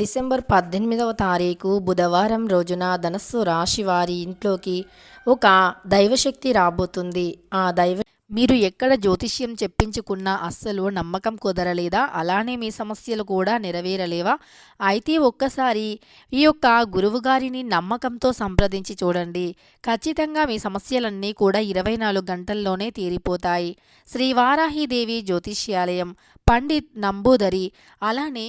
December పద్దెనిమిదవ తారీఖు బుధవారం రోజున ధనస్సు రాశి వారి ఇంట్లోకి ఒక దైవశక్తి రాబోతుంది. ఆ దైవ మీరు ఎక్కడ జ్యోతిష్యం చెప్పించుకున్నా అస్సలు నమ్మకం కుదరలేదా? అలానే మీ సమస్యలు కూడా నెరవేరలేవా? అయితే ఒక్కసారి ఈ యొక్క గురువుగారిని నమ్మకంతో సంప్రదించి చూడండి. ఖచ్చితంగా మీ సమస్యలన్నీ కూడా ఇరవై నాలుగు గంటల్లోనే తీరిపోతాయి. శ్రీ వారాహిదేవి జ్యోతిష్యాలయం పండిత్ నంబూదరి అలానే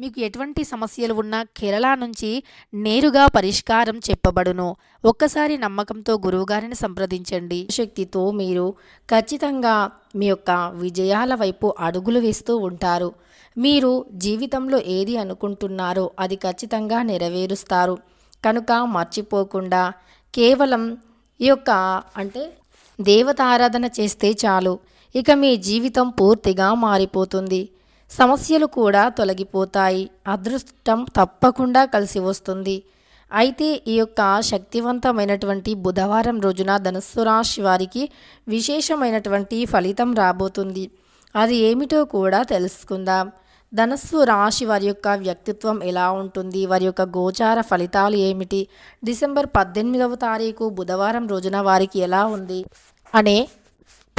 మీకు ఎటువంటి సమస్యలు ఉన్నా కేరళ నుంచి నేరుగా పరిష్కారం చెప్పబడును. ఒక్కసారి నమ్మకంతో గురువుగారిని సంప్రదించండి. శక్తితో మీరు ఖచ్చితంగా మీ యొక్క విజయాల వైపు అడుగులు వేస్తూ ఉంటారు. మీరు జీవితంలో ఏది అనుకుంటున్నారో అది ఖచ్చితంగా నెరవేరుస్తారు. కనుక మర్చిపోకుండా కేవలం ఈ యొక్క అంటే దేవతారాధన చేస్తే చాలు. ఇక మీ జీవితం పూర్తిగా మారిపోతుంది. సమస్యలు కూడా తొలగిపోతాయి. అదృష్టం తప్పకుండా కలిసి వస్తుంది. అయితే ఈ యొక్క శక్తివంతమైనటువంటి బుధవారం రోజున ధనుస్సు రాశి వారికి విశేషమైనటువంటి ఫలితం రాబోతుంది. అది ఏమిటో కూడా తెలుసుకుందాం. ధనస్సు రాశి వారి యొక్క వ్యక్తిత్వం ఎలా ఉంటుంది? వారి యొక్క గోచార ఫలితాలు ఏమిటి? డిసెంబర్ పద్దెనిమిదవ తారీఖు బుధవారం రోజున వారికి ఎలా ఉంది? అనే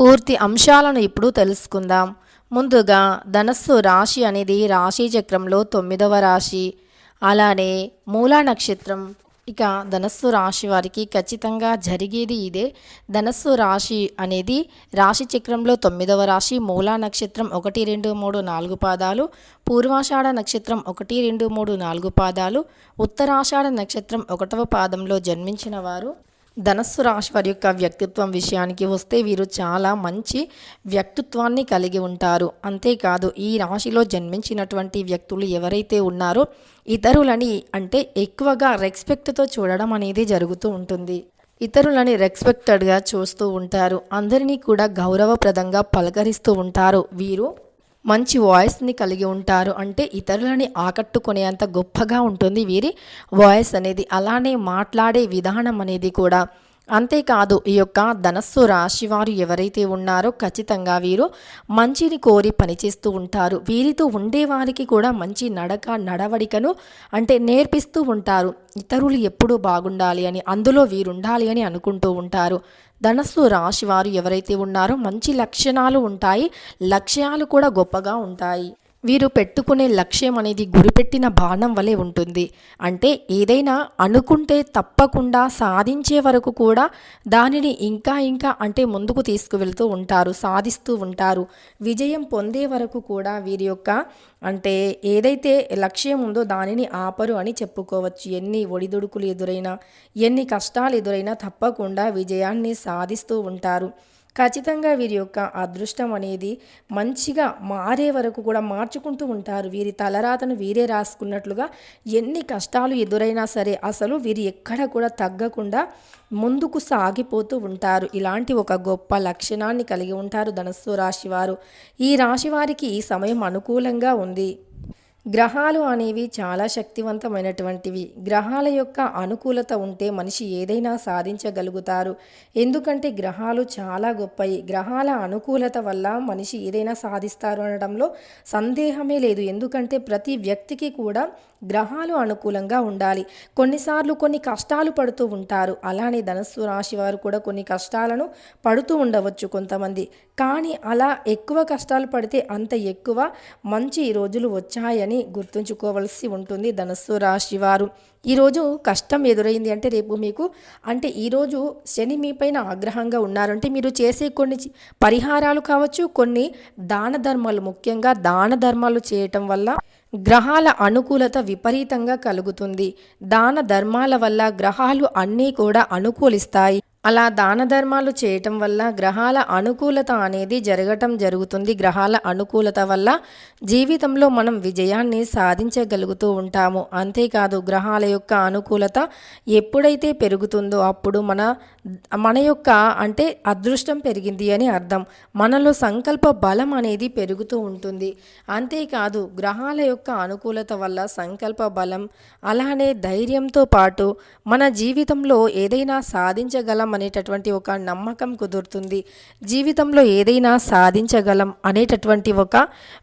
పూర్తి అంశాలను ఇప్పుడు తెలుసుకుందాం. ముందుగా ధనస్సు రాశి అనేది రాశి చక్రంలో తొమ్మిదవ రాశి. అలానే మూలా నక్షత్రం ఇక ధనస్సు రాశి వారికి ఖచ్చితంగా జరిగేది ఇదే. ధనస్సు రాశి అనేది రాశి చక్రంలో తొమ్మిదవ రాశి మూలా నక్షత్రం ఒకటి రెండు మూడు నాలుగు పాదాలు పూర్వాషాఢ నక్షత్రం ఒకటి రెండు మూడు నాలుగు పాదాలు ఉత్తరాషాఢ నక్షత్రం ఒకటవ పాదంలో జన్మించిన వారు. ధనస్సు రాశి వారి యొక్క వ్యక్తిత్వం విషయానికి వస్తే వీరు చాలా మంచి వ్యక్తిత్వాన్ని కలిగి ఉంటారు. అంతేకాదు ఈ రాశిలో జన్మించినటువంటి వ్యక్తులు ఎవరైతే ఉన్నారో ఇతరులని అంటే ఎక్కువగా రెస్పెక్ట్తో చూడడం అనేది జరుగుతూ ఉంటుంది. ఇతరులని రెస్పెక్టెడ్గా చూస్తూ ఉంటారు. అందరినీ కూడా గౌరవప్రదంగా పలకరిస్తూ ఉంటారు. వీరు మంచి వాయిస్ని కలిగి ఉంటారు అంటే ఇతరులని ఆకట్టుకునేంత గొప్పగా ఉంటుంది వీరి వాయిస్ అనేది. అలానే మాట్లాడే విధానం అనేది కూడా. అంతేకాదు ఈ యొక్క ధనస్సు రాశి వారు ఎవరైతే ఉన్నారో ఖచ్చితంగా వీరు మంచిని కోరి పనిచేస్తూ ఉంటారు. వీరితో ఉండేవారికి కూడా మంచి నడక నడవడికను అంటే నేర్పిస్తూ ఉంటారు. ఇతరులు ఎప్పుడూ బాగుండాలి అని అందులో వీరుండాలి అని అనుకుంటూ ఉంటారు. ధనస్సు రాశి వారు ఎవరైతే ఉన్నారో మంచి లక్షణాలు ఉంటాయి. లక్ష్యాలు కూడా గొప్పగా ఉంటాయి. వీరు పెట్టుకునే లక్ష్యం అనేది గురిపెట్టిన బాణం వలె ఉంటుంది. అంటే ఏదైనా అనుకుంటే తప్పకుండా సాధించే వరకు కూడా దానిని ఇంకా ఇంకా అంటే ముందుకు తీసుకువెళ్తూ ఉంటారు సాధిస్తూ ఉంటారు. విజయం పొందే వరకు కూడా వీరి యొక్క అంటే ఏదైతే లక్ష్యం ఉందో దానిని ఆపరు అని చెప్పుకోవచ్చు. ఎన్ని ఒడిదుడుకులు ఎదురైనా ఎన్ని కష్టాలు ఎదురైనా తప్పకుండా విజయాన్ని సాధిస్తూ ఉంటారు. ఖచ్చితంగా వీరి యొక్క అదృష్టం అనేది మంచిగా మారే వరకు కూడా మార్చుకుంటూ ఉంటారు. వీరి తలరాతను వీరే రాసుకున్నట్లుగా ఎన్ని కష్టాలు ఎదురైనా సరే అసలు వీరు ఎక్కడ కూడా తగ్గకుండా ముందుకు సాగిపోతూ ఉంటారు. ఇలాంటి ఒక గొప్ప లక్షణాన్ని కలిగి ఉంటారు ధనస్సు రాశివారు. ఈ రాశి వారికి ఈ సమయం అనుకూలంగా ఉంది. గ్రహాలు అనేవి చాలా శక్తివంతమైనటువంటివి. గ్రహాల యొక్క అనుకూలత ఉంటే మనిషి ఏదైనా సాధించగలుగుతారు. ఎందుకంటే గ్రహాలు చాలా గొప్పవి గ్రహాల అనుకూలత వల్ల మనిషి ఏదైనా సాధిస్తారు అనడంలో సందేహమే లేదు. ఎందుకంటే ప్రతి వ్యక్తికి కూడా గ్రహాలు అనుకూలంగా ఉండాలి. కొన్నిసార్లు కొన్ని కష్టాలు పడుతూ ఉంటారు. అలానే ధనస్సు రాశి వారు కూడా కొన్ని కష్టాలను పడుతూ ఉండవచ్చు కొంతమంది. కానీ అలా ఎక్కువ కష్టాలు పడితే అంత ఎక్కువ మంచి రోజులు వచ్చాయని గుర్తుంచుకోవలసి ఉంటుంది ధనస్సు రాశివారు ఈరోజు కష్టం ఎదురైంది అంటే రేపు మీకు అంటే ఈరోజు శని మీపైన ఆగ్రహంగా ఉన్నారంటే మీరు చేసే కొన్ని పరిహారాలు కావచ్చు కొన్ని దాన ధర్మాలు ముఖ్యంగా దాన ధర్మాలు చేయటం వల్ల గ్రహాల అనుకూలత విపరీతంగా కలుగుతుంది. దాన ధర్మాల వల్ల గ్రహాలు అన్నీ కూడా అనుకూలిస్తాయి. అలా దాన ధర్మాలు చేయటం వల్ల గ్రహాల అనుకూలత అనేది జరగటం జరుగుతుంది. గ్రహాల అనుకూలత వల్ల జీవితంలో మనం విజయాన్ని సాధించగలుగుతూ ఉంటాము. అంతేకాదు గ్రహాల యొక్క అనుకూలత ఎప్పుడైతే పెరుగుతుందో అప్పుడు మన మన యొక్క అంటే అదృష్టం పెరిగింది అని అర్థం. మనలో సంకల్ప బలం అనేది పెరుగుతూ ఉంటుంది. అంతేకాదు గ్రహాల యొక్క అనుకూలత వల్ల సంకల్ప బలం అలానే ధైర్యంతో పాటు మన జీవితంలో ఏదైనా సాధించగలం అనేటటువంటి ఒక నమ్మకం కుదురుతుంది. జీవితంలో ఏదైనా సాధించగలం అనేటటువంటి ఒక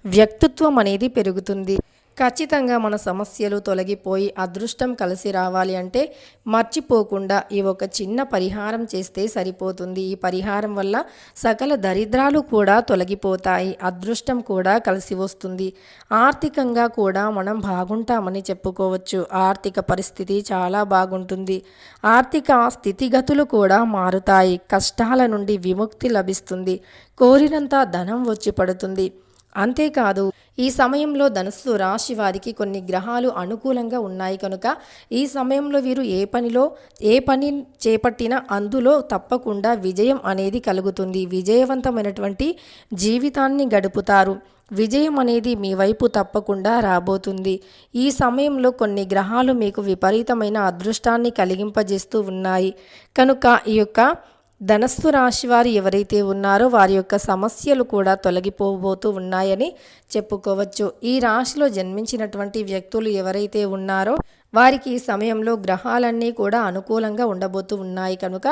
వ్యక్తిత్వం అనేది పెరుగుతుంది. ఖచ్చితంగా మన సమస్యలు తొలగిపోయి అదృష్టం కలిసి రావాలి అంటే మర్చిపోకుండా ఈ ఒక చిన్న పరిహారం చేస్తే సరిపోతుంది. ఈ పరిహారం వల్ల సకల దరిద్రాలు కూడా తొలగిపోతాయి. అదృష్టం కూడా కలిసి వస్తుంది. ఆర్థికంగా కూడా మనం బాగుంటామని చెప్పుకోవచ్చు. ఆర్థిక పరిస్థితి చాలా బాగుంటుంది. ఆర్థిక స్థితిగతులు కూడా మారుతాయి. కష్టాల నుండి విముక్తి లభిస్తుంది. కోరినంత ధనం వచ్చి పడుతుంది. అంతేకాదు ఈ సమయంలో ధనుస్సు రాశి వారికి కొన్ని గ్రహాలు అనుకూలంగా ఉన్నాయి కనుక ఈ సమయంలో వీరు ఏ పనిలో ఏ పని చేపట్టినా అందులో తప్పకుండా విజయం అనేది కలుగుతుంది. విజయవంతమైనటువంటి జీవితాన్ని గడుపుతారు. విజయం అనేది మీ వైపు తప్పకుండా రాబోతుంది. ఈ సమయంలో కొన్ని గ్రహాలు మీకు విపరీతమైన అదృష్టాన్ని కలిగింపజేస్తూ ఉన్నాయి. కనుక ఈ యొక్క ధనస్సు రాశి వారు ఎవరైతే ఉన్నారో వారి యొక్క సమస్యలు కూడా తొలగిపోబోతూ ఉన్నాయని చెప్పుకోవచ్చు. ఈ రాశిలో జన్మించినటువంటి వ్యక్తులు ఎవరైతే ఉన్నారో వారికి ఈ సమయంలో గ్రహాలన్నీ కూడా అనుకూలంగా ఉండబోతూ ఉన్నాయి. కనుక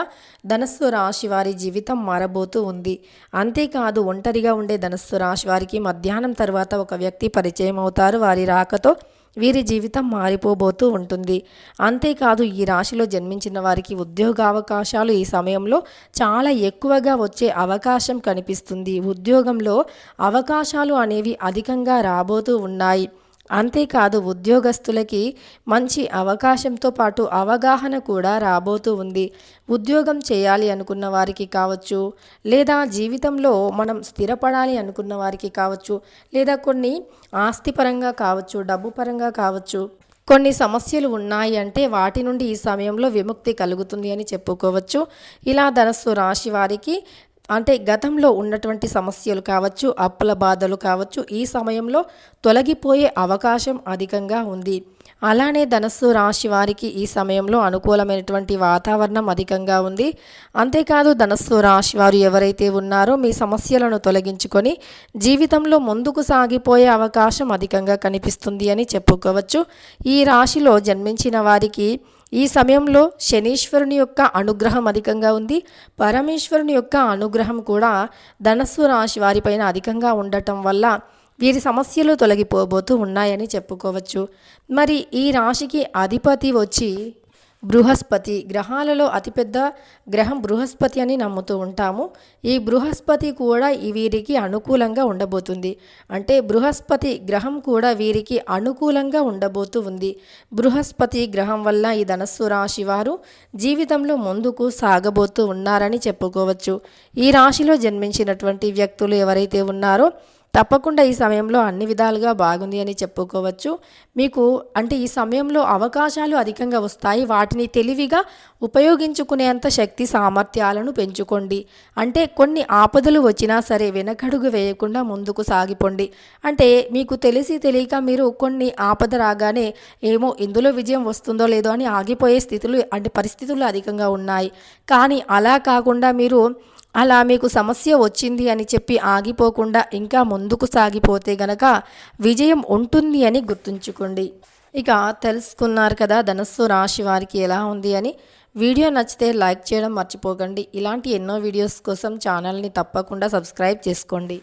ధనస్సు రాశి వారి జీవితం మారబోతూ ఉంది. అంతేకాదు ఒంటరిగా ఉండే ధనస్సు రాశి వారికి మధ్యాహ్నం తర్వాత ఒక వ్యక్తి పరిచయం అవుతారు. వారి రాకతో వీరి జీవితం మారిపోబోతూ ఉంటుంది. అంతేకాదు ఈ రాశిలో జన్మించిన వారికి ఉద్యోగ అవకాశాలు ఈ సమయంలో చాలా ఎక్కువగా వచ్చే అవకాశం కనిపిస్తుంది. ఉద్యోగంలో అవకాశాలు అనేవి అధికంగా రాబోతూ ఉన్నాయి. అంతేకాదు ఉద్యోగస్తులకి మంచి అవకాశంతో పాటు అవగాహన కూడా రాబోతూ ఉంది. ఉద్యోగం చేయాలి అనుకున్న వారికి కావచ్చు లేదా జీవితంలో మనం స్థిరపడాలి అనుకున్న వారికి కావచ్చు లేదా కొన్ని ఆస్తిపరంగా కావచ్చు డబ్బు పరంగా కావచ్చు కొన్ని సమస్యలు ఉన్నాయి అంటే వాటి నుండి ఈ సమయంలో విముక్తి కలుగుతుంది అని చెప్పుకోవచ్చు. ఇలా ధనస్సు రాశి వారికి అంటే గతంలో ఉన్నటువంటి సమస్యలు కావచ్చు అప్పుల బాధలు కావచ్చు ఈ సమయంలో తొలగిపోయే అవకాశం అధికంగా ఉంది. అలానే ధనస్సు రాశి వారికి ఈ సమయంలో అనుకూలమైనటువంటి వాతావరణం అధికంగా ఉంది. అంతేకాదు ధనస్సు రాశి వారు ఎవరైతే ఉన్నారో మీ సమస్యలను తొలగించుకొని జీవితంలో ముందుకు సాగిపోయే అవకాశం అధికంగా కనిపిస్తుంది అని చెప్పుకోవచ్చు. ఈ రాశిలో జన్మించిన వారికి ఈ సమయంలో శనీశ్వరుని యొక్క అనుగ్రహం అధికంగా ఉంది. పరమేశ్వరుని యొక్క అనుగ్రహం కూడా ధనస్సు రాశి వారిపైన అధికంగా ఉండటం వల్ల వీరి సమస్యలు తొలగిపోబోతూ ఉన్నాయని చెప్పుకోవచ్చు. మరి ఈ రాశికి అధిపతి వచ్చి బృహస్పతి గ్రహాలలో అతిపెద్ద గ్రహం బృహస్పతి అని నమ్ముతూ ఉంటాము. ఈ బృహస్పతి కూడా ఈ వీరికి అనుకూలంగా ఉండబోతుంది. అంటే బృహస్పతి గ్రహం కూడా వీరికి అనుకూలంగా ఉండబోతూ ఉంది. బృహస్పతి గ్రహం వల్ల ఈ ధనస్సు రాశి వారు జీవితంలో ముందుకు సాగబోతూ ఉన్నారని చెప్పుకోవచ్చు. ఈ రాశిలో జన్మించినటువంటి వ్యక్తులు ఎవరైతే ఉన్నారో తప్పకుండా ఈ సమయంలో అన్ని విధాలుగా బాగుంది అని చెప్పుకోవచ్చు. మీకు అంటే ఈ సమయంలో అవకాశాలు అధికంగా వస్తాయి. వాటిని తెలివిగా ఉపయోగించుకునేంత శక్తి సామర్థ్యాలను పెంచుకోండి. అంటే కొన్ని ఆపదలు వచ్చినా సరే వెనకడుగు వేయకుండా ముందుకు సాగిపోండి. అంటే మీకు తెలిసి తెలియక మీరు కొన్ని ఆపద రాగానే ఏమో ఇందులో విజయం వస్తుందో లేదో అని ఆగిపోయే స్థితులు అంటే పరిస్థితులు అధికంగా ఉన్నాయి. కానీ అలా కాకుండా మీరు అలా మీకు సమస్య వచ్చింది అని చెప్పి ఆగిపోకుండా ఇంకా ముందుకు సాగిపోతే గనక విజయం ఉంటుంది అని గుర్తుంచుకోండి. ఇక తెలుసుకున్నారు కదా ధనస్సు రాశి వారికి ఎలా ఉంది అని. వీడియో నచ్చితే లైక్ చేయడం మర్చిపోకండి. ఇలాంటి ఎన్నో వీడియోస్ కోసం ఛానల్ని తప్పకుండా సబ్స్క్రైబ్ చేసుకోండి.